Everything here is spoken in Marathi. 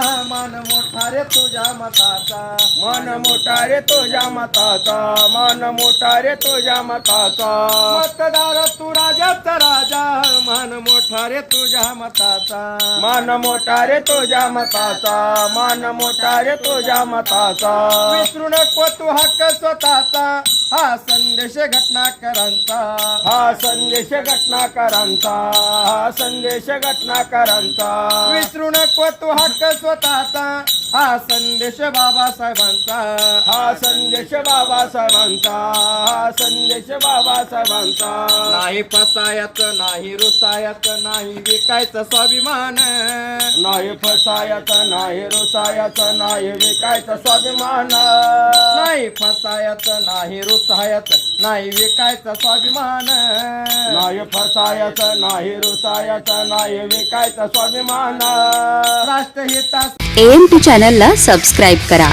मान मोठा रे तुझ्या मताचा. मन मोठा रे तुझ्या मताचा. मन मोठा रे तुझ्या मताचा. मतदार तू राजाचा राजा. मान मोठा रे तुझ्या मताचा. मान मोठा रे तुझ्या मताचा. मान मोठा रे तुझ्या मताचा. विसरू नको तू हक्क स्वतःचा. हा संदेश घटनाकरांचा. हा संदेश घटनाकारांचा. हा संदेश घटनाकारांचा. विसरू नको तू हक्क स्वतःचा. हा संदेश बाबासाहेबांचा. हा संदेश बाबासाहेबांचा. हा संदेश बाबासाहेबांचा. नाही फसायचं नाही रुसायचं नाही विकायचं स्वाभिमान. नाही फसायचं नाही रुसायचं नाही विकायचं स्वाभिमान. नाही फसायचं नाही रुसायचं नाही विकायचं स्वाभिमान. नाही फसायचं नाही रुसायचं नाही विकायचं स्वाभिमान. राष्ट्रहिता एम पी चॅनलला सबस्क्राईब करा.